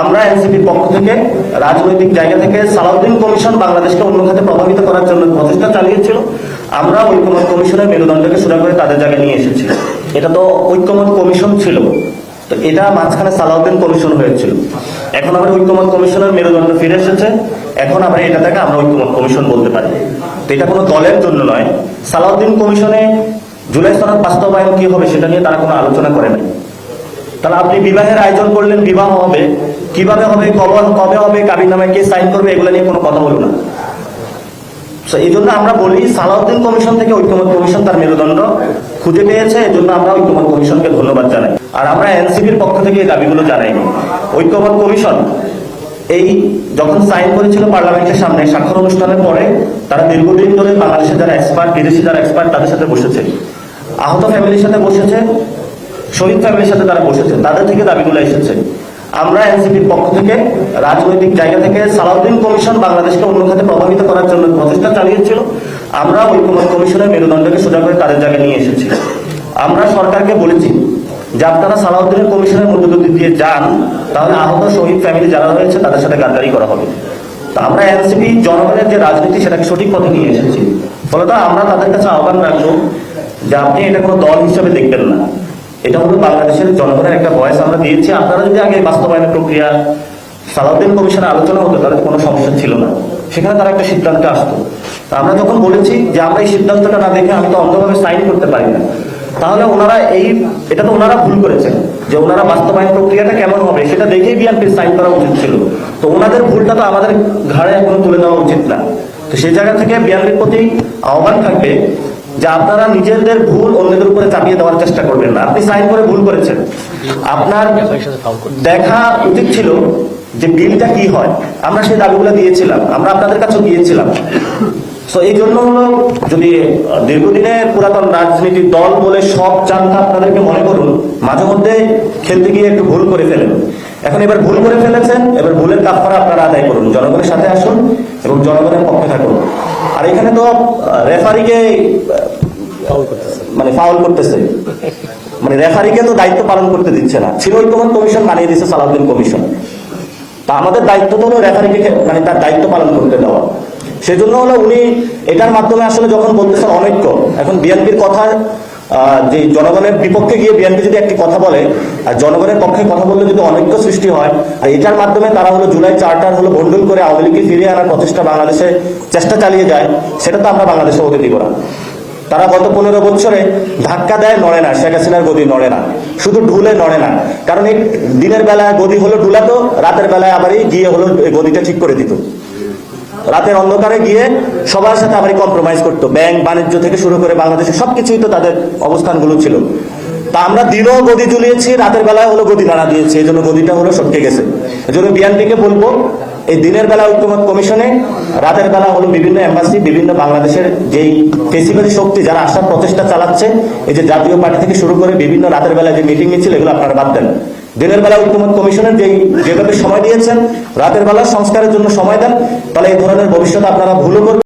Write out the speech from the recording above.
আমরা এনসিপির পক্ষ থেকে রাজনৈতিক জায়গা থেকে সালাউদ্দিন কমিশন বাংলাদেশকে অন্য খাতে প্রভাবিত করার জন্য প্রচেষ্টা চালিয়েছিল। আমরা ঐক্যমত কমিশনের মেরুদণ্ডকে সুরা করে তাদের জায়গায় নিয়ে এসেছি। এটা তো ঐক্যমত কমিশন ছিল। তো এটা মাঝখানে সালাউদ্দিন কমিশন হয়েছিল। এখন আমরা ঐক্যমত কমিশনের মেরুদণ্ড ফিরে এসেছে। এখন আমরা এটাটাকে আমরা ঐক্যমত কমিশন বলতে পারি। তো এটা কোনো দলের জন্য নয়। সালাউদ্দিন কমিশনে জুলাই সনদ বাস্তবায়ন কি হবে সেটা নিয়ে তারা কোনো আলোচনা করে নাই। তাহলে আপনি বিবাহের আয়োজন করলেন, বিবাহ হবে। কীভাবে হবে, কবে কবে হবে, কাবির নামে কে সাইন করবে, এগুলো নিয়ে কোনো কথা বলব না। এই জন্য আমরা বলি সালাউদ্দিন কমিশন থেকে ঐক্যমত কমিশন তার মেরুদণ্ড খুঁজে পেয়েছে, এই জন্য আমরা ঐক্যমত কমিশনকে ধন্যবাদ জানাই। আর আমরা এনসিপির পক্ষ থেকে এই দাবিগুলো জানাইনি ঐক্যমত কমিশন, এই যখন সাইন করেছিল পার্লামেন্টের সামনে স্বাক্ষর অনুষ্ঠানের পরে, তারা দীর্ঘদিন ধরে বাংলাদেশের যারা এক্সপার্ট বিদেশি যারা এক্সপার্ট তাদের সাথে বসেছে। আহত ফ্যামিলির সাথে বসেছে, শহীদ ফ্যামিলির সাথে তারা বসেছে, তাদের থেকে দাবিগুলো এসেছে। আমরা এনসিপির পক্ষ থেকে রাজনৈতিক জায়গা থেকে সালাউদ্দিন কমিশন বাংলাদেশকে অন্য খাতে প্রভাবিত করার জন্য প্রচেষ্টা চালিয়েছিল। আমরা ঐক্যমত কমিশনের মেরুদণ্ডকে সোজা করে তাদের জায়গায় নিয়ে এসেছি। আমরা সরকারকে বলেছি যে আপনারা সালাউদ্দিনের কমিশনের মধ্য দিয়ে যান, তাহলে আহত শহীদ ফ্যামিলি যারা রয়েছে তাদের সাথে গাদ্দারি করা হবে। তা আমরা এনসিপি জনগণের যে রাজনীতি, সেটাকে সঠিক পথে নিয়ে এসেছি। ফলত আমরা তাদের কাছে আহ্বান রাখব যে আপনি এটা কোনো দল হিসেবে দেখবেন না। এটা হলো বাংলাদেশের জনগণের একটা ভয়েস আমরা দিয়েছি। আপনারা যদি আগে বাস্তবায়নের প্রক্রিয়া সালাউদ্দিন কমিশনে আলোচনা হতো, তাহলে কোনো সমস্যা ছিল না। সেখানে তারা একটা সিদ্ধান্তে আসতো। আমরা যখন বলেছি যে আমরা এই সিদ্ধান্তটা না দেখে আমি তো অন্ধভাবে সাইন করতে পারি না, তাহলে ওনারা এই এটা তো ওনারা ভুল করেছেন যে ওনারা বাস্তবায়ন প্রক্রিয়াটা কেমন হবে, সেটা দেখেই বিএনপির সাইন করা উচিত ছিল। তো ওনাদের ভুলটা তো আমাদের ঘাড়ে এখনও তুলে দেওয়া উচিত না। তো সেই জায়গা থেকে বিএনপির প্রতি আহ্বান থাকবে যে আপনারা নিজেদের ভুল অন্যদের উপরে চাপিয়ে দেওয়ার চেষ্টা করবেন না। আপনি সাইন করে ভুল করেছেন। আপনার দেখা উচিত ছিল যে বিলটা কি হয়। আমরা সেই দাবিগুলো দিয়েছিলাম, আমরা আপনাদের কাছে দিয়েছিলাম। তো এই জন্য হলো যদি দীর্ঘদিনের পুরাতন রাজনীতির দল বলে সব চান্দা আপনাদেরকে মনে করুন, মাঝে মধ্যে খেলতে গিয়ে একটু ভুল করে ফেলেন। এখন এবার ভুল করে ফেলেছেন, এবার ভুলের কাপড় আপনারা আদায় করুন, জনগণের সাথে আসুন এবং জনগণের পক্ষে থাকুন। আর এখানে তো রেফারিকে মানে ফাউল করতেছে। মানে রেফারিকে তো দায়িত্ব পালন করতে দিচ্ছে না। ছিল ঐক্যমত কমিশন, বানিয়ে দিচ্ছে সালাউদ্দিন কমিশন। তা আমাদের দায়িত্ব তো হলো রেফারিকে মানে তার দায়িত্ব পালন করতে দেওয়া। সেজন্য হলো উনি এটার মাধ্যমে আসলে যখন বলতেছেন অনৈক্য, এখন বিএনপির কথা যে জনগণের বিপক্ষে গিয়ে বিএনপি যদি একটি কথা বলে, আর জনগণের পক্ষে কথা বললে যদি অনৈক্য সৃষ্টি হয়, আর এটার মাধ্যমে তারা হলো জুলাই চার্টার হলো বন্ডল করে আওয়ামী লীগকে ফিরিয়ে আনার প্রচেষ্টা বাংলাদেশে চেষ্টা চালিয়ে যায়, সেটা তো আমরা বাংলাদেশে হতে দিব না। তারা গত পনেরো বছরে ধাক্কা দেয়, নড়ে না। শেখ হাসিনার গদি নড়ে না। শুধু ঢুলে নড়ে না। কারণ এই দিনের বেলায় গদি হলো ঢুলাতো, রাতের বেলায় আবার গিয়ে হলো গদিটা ঠিক করে দিত। রাতের অন্ধকারে গিয়ে সবার সাথে আবার কম্প্রোমাইজ করতো। ব্যাংক, বাণিজ্য থেকে শুরু করে বাংলাদেশে সবকিছুই তো তাদের অবস্থানগুলো ছিল। তা আমরা দিনও গদি ঝুলিয়েছি, রাতের বেলায় হলো গদি নাড়া দিয়েছি। এই জন্য গদিটা হলো সটকে গেছে। এই জন্য বিএনপিকে বলব এই দিনের বেলা ঐক্যমত কমিশনে, রাতের বেলা হলো বিভিন্ন এম্বাসি বিভিন্ন বাংলাদেশের যেই পেশিবাদী শক্তি যারা আসার প্রচেষ্টা চালাচ্ছে, এই যে জাতীয় পার্টি থেকে শুরু করে বিভিন্ন রাতের বেলা যে মিটিং মিছিল এগুলো আপনারা বাদ দেন। দিনের বেলা ঐক্যমত কমিশনের যেই যেভাবে সময় দিয়েছেন, রাতের বেলা সংস্কারের জন্য সময় দেন, তাহলে এই ধরনের ভবিষ্যৎ আপনারা ভুলও করবেন।